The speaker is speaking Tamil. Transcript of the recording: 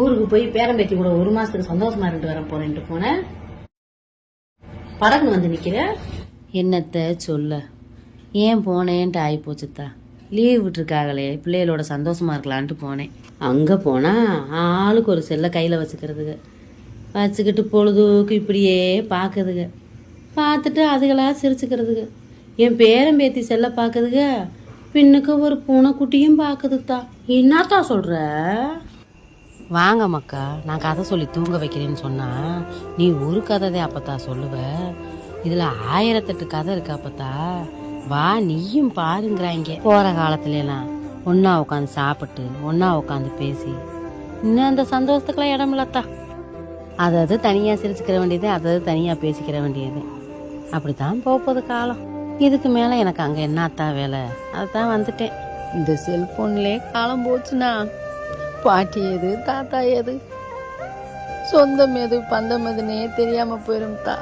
ஊருக்கு போய் பேரம்பேத்தி கூட ஒரு மாசத்துக்கு சந்தோஷமா இருந்துட்டு வர போறேன்ட்டு போனேன் படகுன்னு வந்து நிக்கிற. என்னத்த சொல்ல? ஏன் போனேன்ட்டு ஆகி போச்சுத்தா லீவ் விட்டுருக்காங்களே பிள்ளைகளோட சந்தோஷமா இருக்கலான்ட்டு போனேன். அங்கே போனால் ஆளுக்கு ஒரு செல்லை கையில் வச்சுக்கிறதுங்க வச்சுக்கிட்டு பொழுதுக்கு இப்படியே பார்க்குதுங்க பார்த்துட்டு அதுகளா சிரிச்சுக்கிறதுங்க என் பேரம்பேத்தி செல்லை பார்க்குதுங்க பின்னுக்கு ஒரு பூனைக்குட்டியும் பார்க்குதுத்தா என்னத்தா சொல்கிற வாங்க மக்கா நான் கதை சொல்லி தூங்க வைக்கிறேன்னு சொன்னால் நீ ஒரு கதை தான் அப்பத்தா சொல்லுவ? இதில் ஆயிரத்தெட்டு கதை இருக்கு அப்பத்தா. வா நீயும் பாருங்கிறாங்க. போகிற காலத்துலலாம் ஒன்றா உட்காந்து சாப்பிட்டு ஒன்றா உட்காந்து பேசி. இன்னும் அந்த சந்தோஷத்துக்கெல்லாம் இடம் இல்லத்தா. அது அது தனியா சிரிச்சுக்கிற வேண்டியது அது அது தனியா பேசிக்கிற வேண்டியது. அப்படித்தான் போகுது காலம். இதுக்கு மேலே எனக்கு அங்கே என்னத்தா வேலை? அதுதான் வந்துட்டேன். இந்த செல்ஃபோன்லேயே காலம் போச்சுண்ணா. பாட்டி எது தாத்தா எது? சொந்தம் எது பந்தம் எதுன்னே தெரியாம போயிரும் தா.